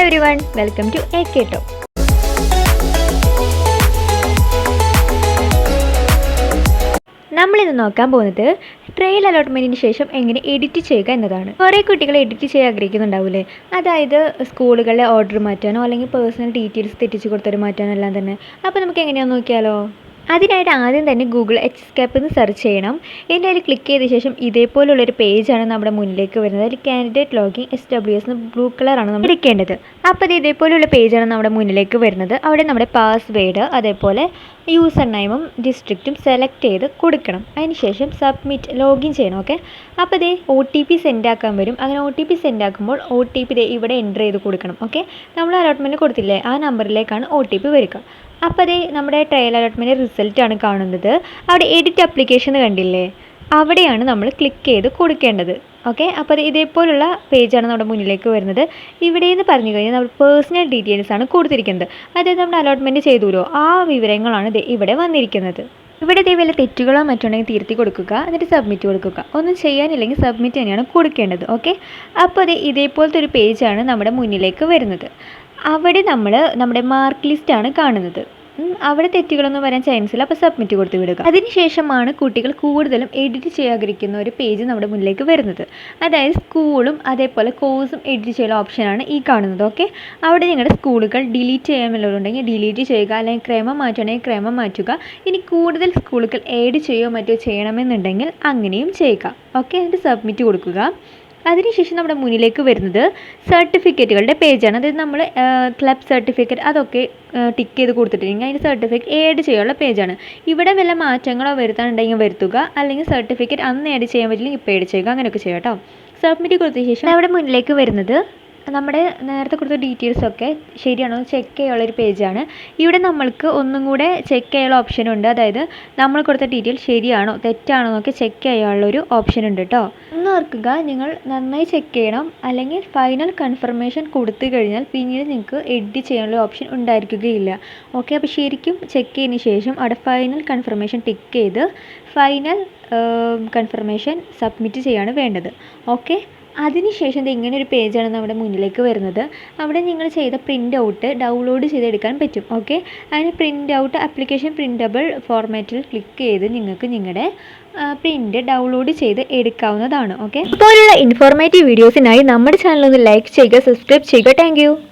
Hello everyone welcome to A K to നമ്മളിന്ന് നോക്കാൻ പോകുന്നത് ട്രെയിൽ അലോട്ട്മെന്റിന് ശേഷം എങ്ങനെ എഡിറ്റ് ചെയ്യുക എന്നതാണ്. കുറേ കുട്ടികൾ എഡിറ്റ് ചെയ്യാൻ ആഗ്രഹിക്കുന്നുണ്ടാവില്ലേ? അതായത് സ്കൂളുകളിലെ ഓർഡർ മാറ്റാനോ അല്ലെങ്കിൽ പേഴ്സണൽ ഡീറ്റെയിൽസ് തെറ്റിച്ച് കൊടുത്തൊരു മാറ്റാനോ എല്ലാം തന്നെ. അപ്പോൾ നമുക്ക് എങ്ങനെയാണെന്ന് നോക്കിയാലോ? അതിനായിട്ട് ആദ്യം തന്നെ ഗൂഗിൾ എച്ച് സ്കാപ്പ് എന്ന് സെർച്ച് ചെയ്യണം. എന്റെ അതിൽ ക്ലിക്ക് ചെയ്ത ശേഷം ഇതേപോലുള്ളൊരു പേജാണ് നമ്മുടെ മുന്നിലേക്ക് വരുന്നത്. അതിൽ candidate login S W S blue കളറാണ് നമ്മൾ എടുക്കേണ്ടത്. അപ്പോൾ അത് ഇതേപോലുള്ള പേജാണ് നമ്മുടെ മുന്നിലേക്ക് വരുന്നത്. അവിടെ നമ്മുടെ പാസ്വേഡ് അതേപോലെ യൂസർ നെയിമും ഡിസ്ട്രിക്റ്റും സെലക്ട് ചെയ്ത് കൊടുക്കണം. അതിനുശേഷം സബ്മിറ്റ് ലോഗിൻ ചെയ്യണം ഓക്കെ അപ്പോൾ ഇതേ ഒ ടി പി സെൻഡ് ആക്കാൻ വരും. അങ്ങനെ ഒ ടി പി സെൻഡ് ആക്കുമ്പോൾ ഒ ടി പി ഇവിടെ എന്റർ ചെയ്ത് കൊടുക്കണം ഓക്കെ നമ്മൾ അലോട്ട്മെന്റ് കൊടുത്തില്ലേ? ആ നമ്പറിലേക്കാണ് ഒ ടി പി വരിക. അപ്പോൾ അതേ നമ്മുടെ ട്രയൽ അലോട്ട്മെന്റ് റിസൾട്ടാണ് കാണുന്നത്. അവിടെ എഡിറ്റ് അപ്ലിക്കേഷൻ കണ്ടില്ലേ? അവിടെയാണ് നമ്മൾ ക്ലിക്ക് ചെയ്ത് കൊടുക്കേണ്ടത്. ഓക്കെ അപ്പോൾ ഇതേപോലുള്ള പേജാണ് നമ്മുടെ മുന്നിലേക്ക് വരുന്നത്. ഇവിടെ നിന്ന് പറഞ്ഞു കഴിഞ്ഞാൽ നമ്മൾ പേഴ്സണൽ ഡീറ്റെയിൽസ് ആണ് കൊടുത്തിരിക്കുന്നത്. അതായത് നമ്മൾ അലോട്ട്മെന്റ് ചെയ്തുല്ലോ. ആ വിവരങ്ങളാണ് ഇവിടെ വന്നിരിക്കുന്നത്. ഇവിടെ ഇതേ വല്ല തെറ്റുകളോ മറ്റുണ്ടെങ്കിൽ തിരുത്തി കൊടുക്കുക. എന്നിട്ട് സബ്മിറ്റ് കൊടുക്കുക. ഒന്നും ചെയ്യാനില്ലെങ്കിൽ സബ്മിറ്റ് തന്നെയാണ് കൊടുക്കേണ്ടത്. ഓക്കെ അപ്പോൾ അത് ഇതേപോലത്തെ ഒരു പേജാണ് നമ്മുടെ മുന്നിലേക്ക് വരുന്നത്. അവിടെ നമ്മൾ നമ്മുടെ മാർക്ക് ലിസ്റ്റാണ് കാണുന്നത്. അവിടെ തെറ്റുകളൊന്നും വരാൻ ചാൻസ് ഇല്ല. അപ്പോൾ സബ്മിറ്റ് കൊടുത്ത് വിടുക. അതിനുശേഷമാണ് കുട്ടികൾ കൂടുതലും എഡിറ്റ് ചെയ്യാതിരിക്കുന്ന ഒരു പേജ് നമ്മുടെ മുന്നിലേക്ക് വരുന്നത്. അതായത് സ്കൂളും അതേപോലെ കോഴ്സും എഡിറ്റ് ചെയ്യുന്ന ഓപ്ഷനാണ് ഈ കാണുന്നത്. ഓക്കെ അവിടെ നിങ്ങളുടെ സ്കൂളുകൾ ഡിലീറ്റ് ചെയ്യാൻ വല്ലതുണ്ടെങ്കിൽ ഡിലീറ്റ് ചെയ്യുക. അല്ലെങ്കിൽ ക്രമം മാറ്റണമെങ്കിൽ ക്രമം മാറ്റുക. ഇനി കൂടുതൽ സ്കൂളുകൾ ഏഡ് ചെയ്യുകയോ മറ്റോ ചെയ്യണമെന്നുണ്ടെങ്കിൽ അങ്ങനെയും ചെയ്യുക. ഓക്കെ എന്നിട്ട് സബ്മിറ്റ് കൊടുക്കുക. അതിനുശേഷം നമ്മുടെ മുന്നിലേക്ക് വരുന്നത് സർട്ടിഫിക്കറ്റുകളുടെ പേജാണ് അതായത് നമ്മൾ ക്ലബ് സർട്ടിഫിക്കറ്റ് അതൊക്കെ ടിക്ക് ചെയ്ത് കൊടുത്തിട്ടുണ്ടെങ്കിൽ അതിന്റെ സർട്ടിഫിക്കറ്റ് ഏഡ് ചെയ്യാനുള്ള പേജാണ് ഇവിടെ വല്ല മാറ്റങ്ങളോ വരുത്താനുണ്ടെങ്കിൽ വരുത്തുക. അല്ലെങ്കിൽ സർട്ടിഫിക്കറ്റ് അന്ന് ഏഡ് ചെയ്യാൻ പറ്റില്ലെങ്കിൽ ഇപ്പോൾ ഏഡ് ചെയ്യുക. അങ്ങനെയൊക്കെ ചെയ്യാം കേട്ടോ. സബ്മിറ്റ് കൊടുത്ത ശേഷം അവിടെ മുന്നിലേക്ക് വരുന്നത് നമ്മുടെ നേരത്തെ കൊടുത്ത ഡീറ്റെയിൽസൊക്കെ ശരിയാണോ? ചെക്ക് ചെയ്യാനുള്ള ഒരു പേജാണ് ഇവിടെ നമ്മൾക്ക് ഒന്നും കൂടെ ചെക്ക് ചെയ്യാനുള്ള ഓപ്ഷൻ ഉണ്ട്. അതായത് നമ്മൾ കൊടുത്ത ഡീറ്റെയിൽ ശരിയാണോ തെറ്റാണോ എന്നൊക്കെ ചെക്ക് ചെയ്യാനുള്ള ഒരു ഓപ്ഷൻ ഉണ്ട് കേട്ടോ ഒന്ന് ഓർക്കുക നിങ്ങൾ നന്നായി ചെക്ക് ചെയ്യണം. അല്ലെങ്കിൽ ഫൈനൽ കൺഫർമേഷൻ കൊടുത്തു കഴിഞ്ഞാൽ പിന്നീട് നിങ്ങൾക്ക് എഡിറ്റ് ചെയ്യാനുള്ള ഓപ്ഷൻ ഉണ്ടായിരിക്കുകയില്ല. ഓക്കെ അപ്പോൾ ശരിക്കും ചെക്ക് ചെയ്തതിന് ശേഷം അവിടെ ഫൈനൽ കൺഫർമേഷൻ ടിക്ക് ചെയ്ത് ഫൈനൽ കൺഫർമേഷൻ സബ്മിറ്റ് ചെയ്യാണ് വേണ്ടത്. ഓക്കെ അതിനുശേഷം ദേ ഇങ്ങനെ ഒരു പേജാണ് നമ്മുടെ മുന്നിലേക്ക് വരുന്നത്. അവിടെ നിങ്ങൾ ചെയ്ത പ്രിന്റ് ഔട്ട് ഡൗൺലോഡ് ചെയ്തെടുക്കാൻ പറ്റും. ഓക്കെ അതിന് പ്രിന്റ് ഔട്ട് ആപ്ലിക്കേഷൻ പ്രിന്റബിൾ ഫോർമാറ്റിൽ ക്ലിക്ക് ചെയ്ത് നിങ്ങൾക്ക് നിങ്ങളുടെ പ്രിന്റ് ഡൗൺലോഡ് ചെയ്ത് എടുക്കാവുന്നതാണ്. ഓക്കെ ഇതുപോലുള്ള ഇൻഫോർമേറ്റീവ് വീഡിയോസിനായി നമ്മുടെ ചാനൽ ഒന്ന് ലൈക്ക് ചെയ്യുക സബ്സ്ക്രൈബ് ചെയ്യുക. താങ്ക്